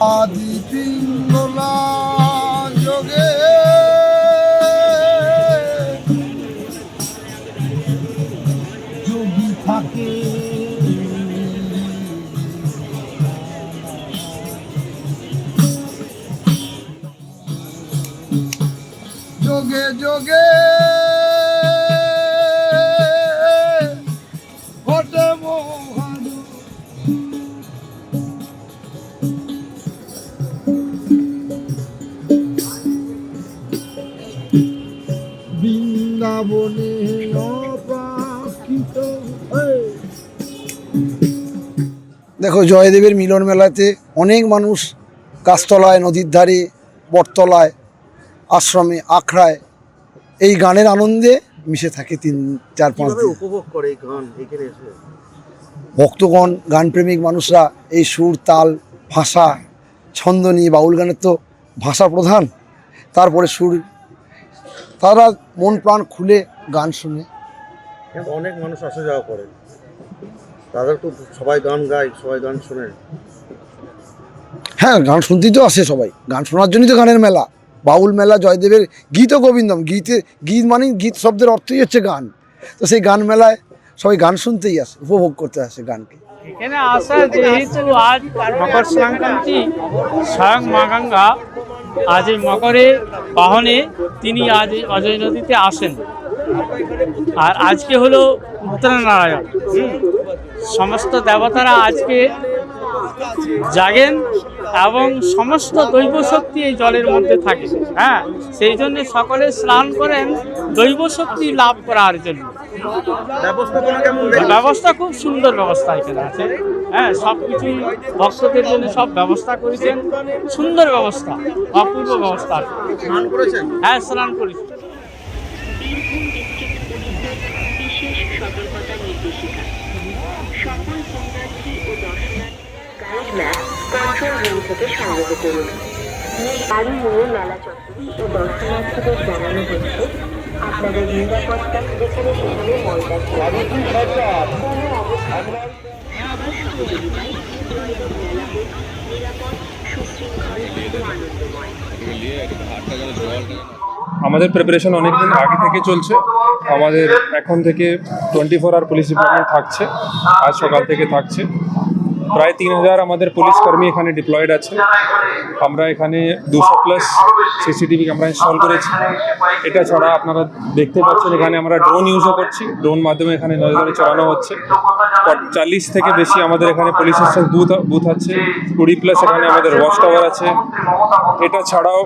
আদি পিঙ্গলা যোগে। যোগী থাকে বৃন্দাবনে অপ্রাকৃত দেখো জয়দেবের মিলন মেলাতে অনেক মানুষ গাছতলায় নদীর ধারে বটতলায় আশ্রমে আখড়ায় এই গানের আনন্দে মিশে থাকে তিন চার পাঁচ দিন। উপভোগ করে গান এখানে ভক্তগণ গানপ্রেমিক মানুষরা এই সুর তাল ভাষা ছন্দ নিয়ে বাউল গানের তো ভাষা প্রধান তারপরে সুর তারা মন প্রাণ খুলে গান শুনে। অনেক মানুষ আসা যাওয়া করে। তাদের তো সবাই গান গায় সবাই গান শোনে। হ্যাঁ গান শুনতেই তো আসে সবাই। গান শোনার জন্যই তো গানের মেলা। বাউল মেলা জয়দেবের গীত ও গোবিন্দম। গীতে গীত মানে গীত শব্দের অর্থই হচ্ছে গান। তো সেই গান মেলায় সবাই গান শুনতেই আসে উপভোগ করতে আসে গানকে। এখানে আসা যেহেতু আজ মকর সংক্রান্তি স্বয়ং মা গঙ্গা আজ এই মকরে বাহনে তিনি আজ অজয় নদীতে আসেন। আর আজকে হলো উত্তরনারায়ণ নারায়ণ। সমস্ত দেবতারা আজকে জাগেন। এবং সমস্ত দৈব শক্তি এই জলের মধ্যে থাকে। হ্যাঁ সেই জন্য সকলে স্নান করেন দৈব শক্তি লাভ করার জন্য। ব্যবস্থা খুব সুন্দর ব্যবস্থা এখানে আছে। হ্যাঁ সব কিছুই ভক্তদের জন্য সব ব্যবস্থা করেছেন। সুন্দর ব্যবস্থা অপূর্ব ব্যবস্থা। করেছেন? হ্যাঁ স্নান করেছি। বীরভূম ডিস্ট্রিক্ট পুলিশের বিশেষ সতর্কতা নির্দেশিকা। সকল পুণ্যার্থী গাইড ম্যাপ কন্ট্রোল রুম থেকে সংগ্রহ করুন। গাড়ি নিয়ে মেলা চত্বর ও দর্শনার্থীদের জানানো হচ্ছে আপনাদের নিরাপত্তা যেখানে সেখানে মলত্যাগ কোনো অবস্থায় সহযোগিতায় জয়দেব মেলা হোক নিরাপদ সুশৃঙ্খল ও আনন্দময় আমাদের প্রিপারেশন অনেক দিন আগে থেকে চলছে। আমাদের এখন থেকে twenty four hour police department থাকছে। আজ সকাল থেকে থাকছে। প্রায় তিন হাজার আমাদের পুলিশ কর্মী এখানে ডিপ্লয়েড আছে। আমরা এখানে দুশো প্লাস সিসিটিভি ক্যামেরা ইনস্টল করেছি। এটা ছাড়া আপনারা দেখতে পাচ্ছেন, এখানে আমরা ড্রোন ইউজও করছি। ড্রোন মাধ্যমে এখানে নজরদারি চালানো হচ্ছে। চাল্লিশ থেকে বেশি আমাদের এখানে পুলিশ স্টেশন বুথ বুথ আছে। কুড়ি প্লাস এখানে আমাদের ওয়াচ টাওয়ার আছে। এটা ছাড়াও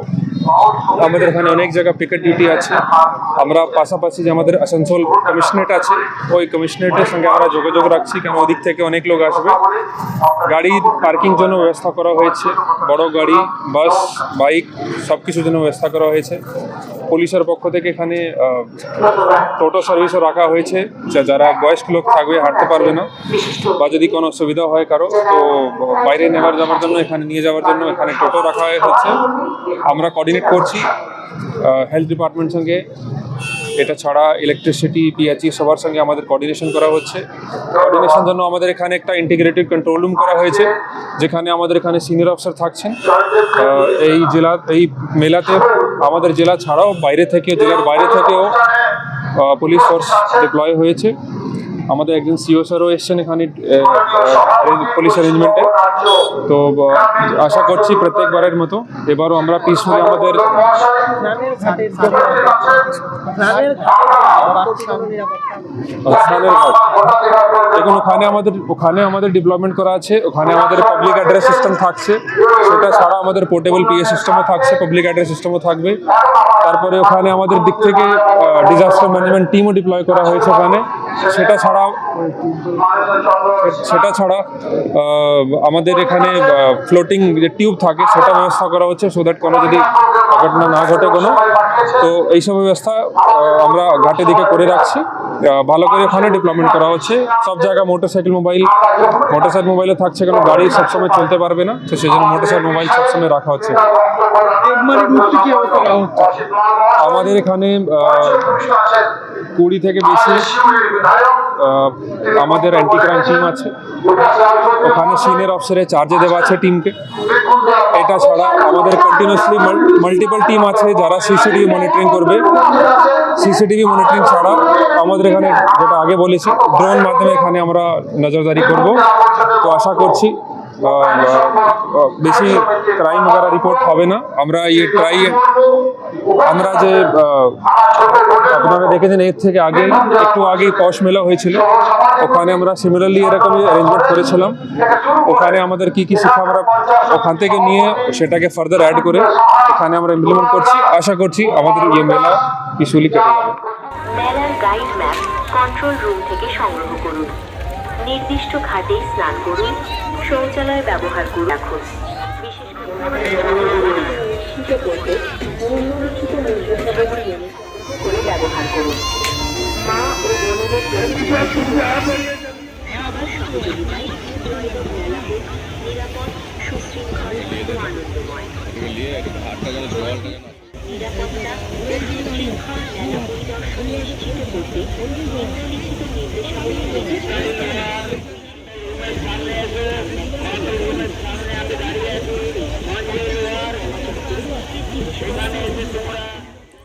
আমাদের এখানে অনেক জায়গা পিকেট ডিউটি আছে। আমরা পাশাপাশি যে আমাদের আসানসোল কমিশনারেট আছে, ওই কমিশনারেটের সঙ্গে আমরা যোগাযোগ রাখছি কেন ওদিক থেকে অনেক লোক আসবে। গাড়ির পার্কিং জন্য ব্যবস্থা করা হয়েছে। বড় গাড়ি বাস বাইক সব কিছুর জন্য ব্যবস্থা করা হয়েছে। পুলিশের পক্ষ থেকে এখানে টোটো সার্ভিসও রাখা হয়েছে যারা বয়স্ক লোক থাকবে, হাঁটতে পারবে না, বা যদি কোনো অসুবিধা হয় কারও, তো বাইরে নেওয়ার যাওয়ার জন্য, এখানে নিয়ে যাওয়ার জন্য এখানে টোটো রাখা হয়েছে আমরা কোঅর্ডিনেট করছি হেলথ ডিপার্টমেন্ট সঙ্গে। এটা ছাড়া ইলেকট্রিসিটি পিএচই সবার সঙ্গে আমাদের কোঅর্ডিনেশন করা হচ্ছে। কোঅর্ডিনেশন জন্য আমাদের এখানে একটা ইন্টিগ্রেটেড কন্ট্রোল রুম করা হয়েছে, যেখানে আমাদের এখানে সিনিয়র অফিসার থাকছেন। এই জেলা, এই মেলাতে আমাদের জেলা ছাড়াও বাইরে থেকে জেলার বাইরে থেকেও পুলিশ ফোর্স ডিপ্লয় হয়েছে। আমাদের একজন সিও স্যারও এসছেন এখানে পুলিশ অ্যারেঞ্জমেন্টে তো আশা করছি প্রত্যেকবারের মতো এবারও আমরা পিসফুলি আমাদের স্নানের ঘাট। দেখুন ওখানে আমাদের ওখানে আমাদের ডেভেলপমেন্ট করা আছে, ওখানে আমাদের পাবলিক অ্যাড্রেস সিস্টেম থাকছে। সেটা ছাড়া আমাদের পোর্টেবল পিএ সিস্টেমও থাকছে পাবলিক অ্যাড্রেস সিস্টেমও থাকবে। তারপরে ওখানে আমাদের দিক থেকে ডিজাস্টার ম্যানেজমেন্ট টিমও ডিপ্লয় করা হয়েছে ওখানে। সেটা ছাড়া সেটা ছাড়া আমাদের এখানে ফ্লোটিং যে টিউব থাকে, সেটা ব্যবস্থা করা হচ্ছে সো দ্যাট কোনো যদি ঘটনা না ঘটে কোনো। তো এইসব ব্যবস্থা আমরা ঘাটে দিকে করে রাখছি। ভালো করে ওখানে ডেভেলপমেন্ট করা হচ্ছে। সব জায়গায় মোটরসাইকেল মোবাইল মোটরসাইকেল মোবাইলে থাকছে কারণ গাড়ি সবসময় চলতে পারবে না, তো সেই জন্য মোটরসাইকেল মোবাইল সবসময় রাখা হচ্ছে। আমাদের এখানে কুড়ি থেকে বেশি আমাদের অ্যান্টি ক্রাঞ্চিং আছে। ওখানে সিনিয়র অফিসারের চার্জে দেওয়া আছে টিমকে এটা ছাড়া আমাদের কন্টিনিউসলি মাল্টিপল টিম আছে যারা সিসিটিভি মনিটরিং করবে। সিসিটিভি মনিটরিং ছাড়া আমাদের এখানে যেটা আগে বলেছি ড্রোন মাধ্যমে এখানে আমরা নজরদারি করব। তো আশা করছি বেশি ক্রাইম রিপোর্ট হবে না। আমরা ইয়ে ট্রাই আমরা যে আপনারা দেখেছেন এর থেকে আগে, একটু আগেই পশ মেলা হয়েছিল। ওখানে আমরা সিমিলারলি এরকমই অ্যারেঞ্জমেন্ট করেছিলাম। ওখানে আমাদের কি কি শিক্ষা আমরা ওখান থেকে নিয়ে সেটাকে ফার্দার অ্যাড করে এখানে আমরা ইমপ্লিমেন্ট করছি। আশা করছি আমাদের ইয়ে মেলা পিসফুলি কেটে যাবে। গাইড ম্যাপ কন্ট্রোল রুম থেকে সংগ্রহ করুন। নির্দিষ্ট ঘাটে স্নান করুন, শৌচালয় ব্যবহার করুন। রাখুন। বিশেষ করে করে ব্যবহার করুন মা ও নিরাপদ সুশৃঙ্খল আনন্দময় করতে নির্দেশাবলী মেনে চলুন।